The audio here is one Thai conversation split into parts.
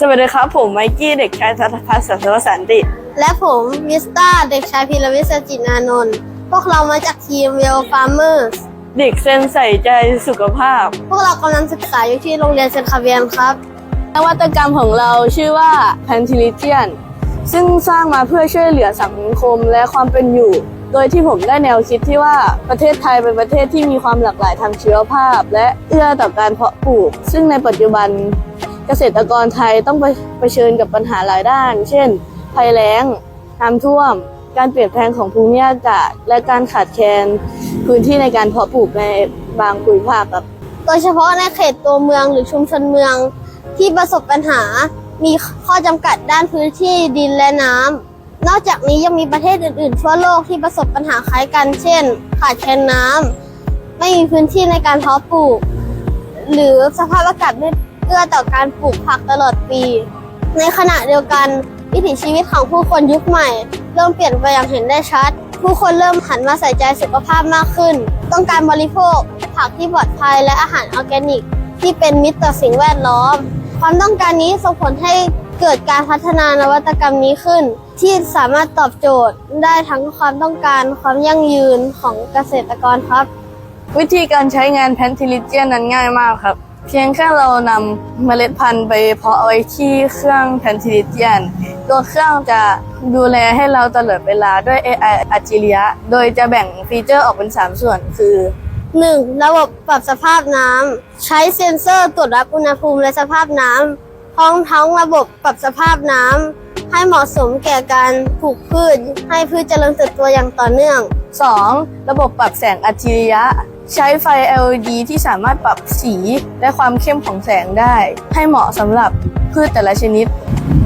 สวัสดีครับผมไมกี้เด็กชายทัศพัฒน์สัตวสันติ และผมวิสตาเด็กชายพีรวิศจินานนท์พวกเรามาจากทีมเวลฟาร์เมอร์เด็กเซนใส่ใจสุขภาพ พวกเรากำลังศึกษาอยู่ที่โรงเรียนเซนต์คาเวียนครับ นวัตกรรมของเราชื่อว่า p a n t i l i g i a n ซึ่งสร้างมาเพื่อช่วยเหลือสังคมและความเป็นอยู่ โดยที่ผมได้แนวคิดที่ว่าประเทศไทยเป็นประเทศที่มีความหลากหลายทางชีวภาพ และเอื้อต่อการเพาะปลูก ซึ่งในปัจจุบัน เกษตรกรไทยต้องไปเผชิญกับปัญหาหลายด้าน เช่น ภัยแล้ง น้ำท่วม การเปลี่ยนแปลงของภูมิอากาศ และการขาดแคลนพื้นที่ในการเพาะปลูกในบางภูมิภาคครับโดยเฉพาะในเขตตัวเมืองหรือชุมชนเมืองที่ประสบปัญหา มีข้อจำกัดด้านพื้นที่ดินและน้ำ นอกจากนี้ยังมีประเทศอื่นๆ ทั่วโลกที่ประสบปัญหาคล้ายกัน เช่น ขาดแคลนน้ำ ไม่มีพื้นที่ในการเพาะปลูก หรือสภาพอากาศไม่ เอื้อต่อการปลูกผักตลอดปี ในขณะเดียวกันวิถีชีวิตของผู้คนยุคใหม่ เริ่มเปลี่ยนไปอย่างเห็นได้ชัด ผู้คนเริ่มหันมาใส่ใจสุขภาพมากขึ้น ต้องการบริโภคผักที่ปลอดภัยและอาหารออร์แกนิก ที่เป็นมิตรต่อสิ่งแวดล้อม ความต้องการนี้ส่งผลให้เกิดการพัฒนานวัตกรรมนี้ขึ้น ที่สามารถตอบโจทย์ได้ทั้งความต้องการความยั่งยืนของเกษตรกรครับ วิธีการใช้งานแพนทิลิเจียนนั้นง่ายมากครับ เพียงแค่เรานำเมล็ดพันธุ์ไปเพาะไว้ที่เครื่องแพนทิลิเจียน ตัวเครื่องจะดูแลให้เราตลอดเวลาด้วย AI อัจฉริยะ โดยจะแบ่งฟีเจอร์ออกเป็น 3 ส่วนคือ 1. ระบบปรับสภาพน้ำ ใช้เซ็นเซอร์ตรวจรับอุณหภูมิและสภาพน้ำพร้อมทั้งระบบปรับสภาพน้ำให้เหมาะสมแก่การปลูกพืช ให้พืชเจริญเติบโตอย่างต่อเนื่อง 2. ระบบปรับแสงอัจฉริยะ ใช้ไฟ LED ที่สามารถปรับสีและความเข้มของแสงได้ ให้เหมาะสำหรับพืชแต่ละชนิด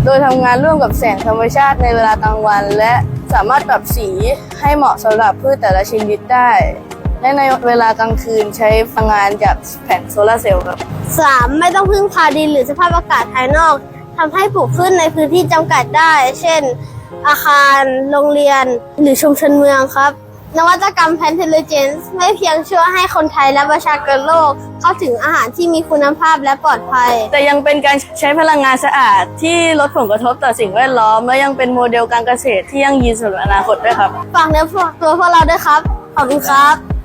โดยทำงานร่วมกับแสงธรรมชาติในเวลากลางวัน และสามารถปรับสีให้เหมาะสำหรับพืชแต่ละชนิดได้ และในเวลากลางคืนใช้พลังงานจากแผงโซลาร์เซลล์ครับ 3. ไม่ต้องพึ่งพาดินหรือสภาพอากาศภายนอกทำให้ปลูกพืชในพื้นที่จำกัดได้ เช่น อาคาร โรงเรียน หรือชุมชนเมืองครับ นวัตกรรม p a n t e l i g e n c e ไม่เพียงช่วยให้คนไทยและประชากรโลก เข้าถึงอาหารที่มีคุณภาพและปลอดภัย แต่ยังเป็นการใช้พลังงานสะอาดที่ลดผลกระทบต่อสิ่งแวดล้อม และยังเป็นโมเดลการเกษตรที่ยั่งยืนสำหรับอนาคตด้วยครับ ฝากเนื้อฝากตัวพวกเราด้วยครับ ขอบคุณครับ